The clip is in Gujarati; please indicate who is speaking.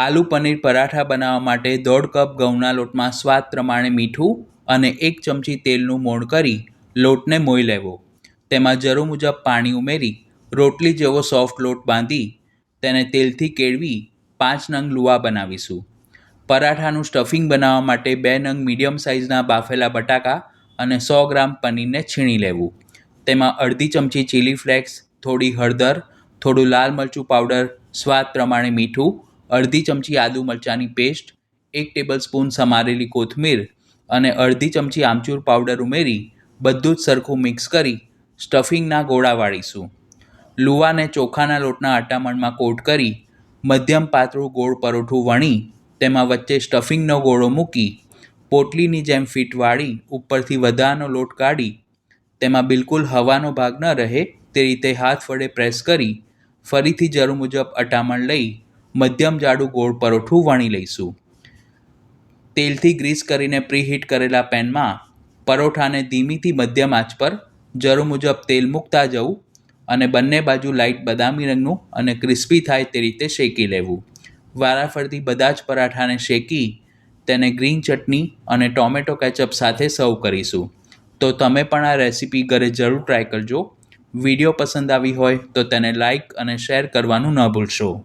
Speaker 1: આલુ પનીર પરાઠા બનાવવા માટે દોઢ કપ ઘઉંના લોટમાં સ્વાદ પ્રમાણે મીઠું અને એક ચમચી તેલનું મોણ કરી લોટને મોઈ લેવો. તેમાં જરૂર મુજબ પાણી ઉમેરી રોટલી જેવો સોફ્ટ લોટ બાંધી તેને તેલથી કેળવી પાંચ નંગ લુવા બનાવીશું. પરાઠાનું સ્ટફિંગ બનાવવા માટે બે નંગ મીડિયમ સાઇઝના બાફેલા બટાકા અને સો ગ્રામ પનીરને છીણી લેવું. તેમાં અડધી ચમચી ચીલી ફ્લેક્સ, થોડી હળદર, થોડું લાલ મરચું પાવડર, સ્વાદ પ્રમાણે મીઠું અડધી ચમચી આદુ મરચાંની પેસ્ટ એક ટેબલ સ્પૂન સમારેલી કોથમીર અને અડધી ચમચી આમચૂર પાવડર ઉમેરી, બધું જ સરખું મિક્સ કરી સ્ટફિંગના ગોળા વાળીશું. લુવાને ચોખાના લોટના અટામણમાં કોટ કરી, મધ્યમ પાતળું ગોળ પરોઠું વણી, તેમાં વચ્ચે સ્ટફિંગનો ગોળો મૂકી, પોટલીની જેમ ફીટ વાળી, ઉપરથી વધારાનો લોટ કાઢી, તેમાં બિલકુલ હવાનો ભાગ ન રહે તે રીતે હાથ વડે પ્રેસ કરી, ફરીથી જરૂર મુજબ અટામણ લઈ મધ્યમ જાડું ગોળ પરોઠું વણી લઈશું. તેલથી ગ્રીસ કરીને પ્રીહીટ કરેલા પેનમાં પરોઠાને ધીમીથી મધ્યમ આંચ પર જરૂર મુજબ તેલ મૂકતા જવું અને બંને બાજુ લાઇટ બદામી રંગનું અને ક્રિસ્પી થાય તે રીતે શેકી લેવું. વારાફરતી બધા જ પરાઠાને શેકી તેને ગ્રીન ચટણી અને ટોમેટો કેચઅપ સાથે સર્વ કરીશું. તો તમે પણ આ રેસીપી ઘરે જરૂર ટ્રાય કરજો. વીડિયો પસંદ આવી હોય તો તેને લાઇક અને શેર કરવાનું ન ભૂલશો.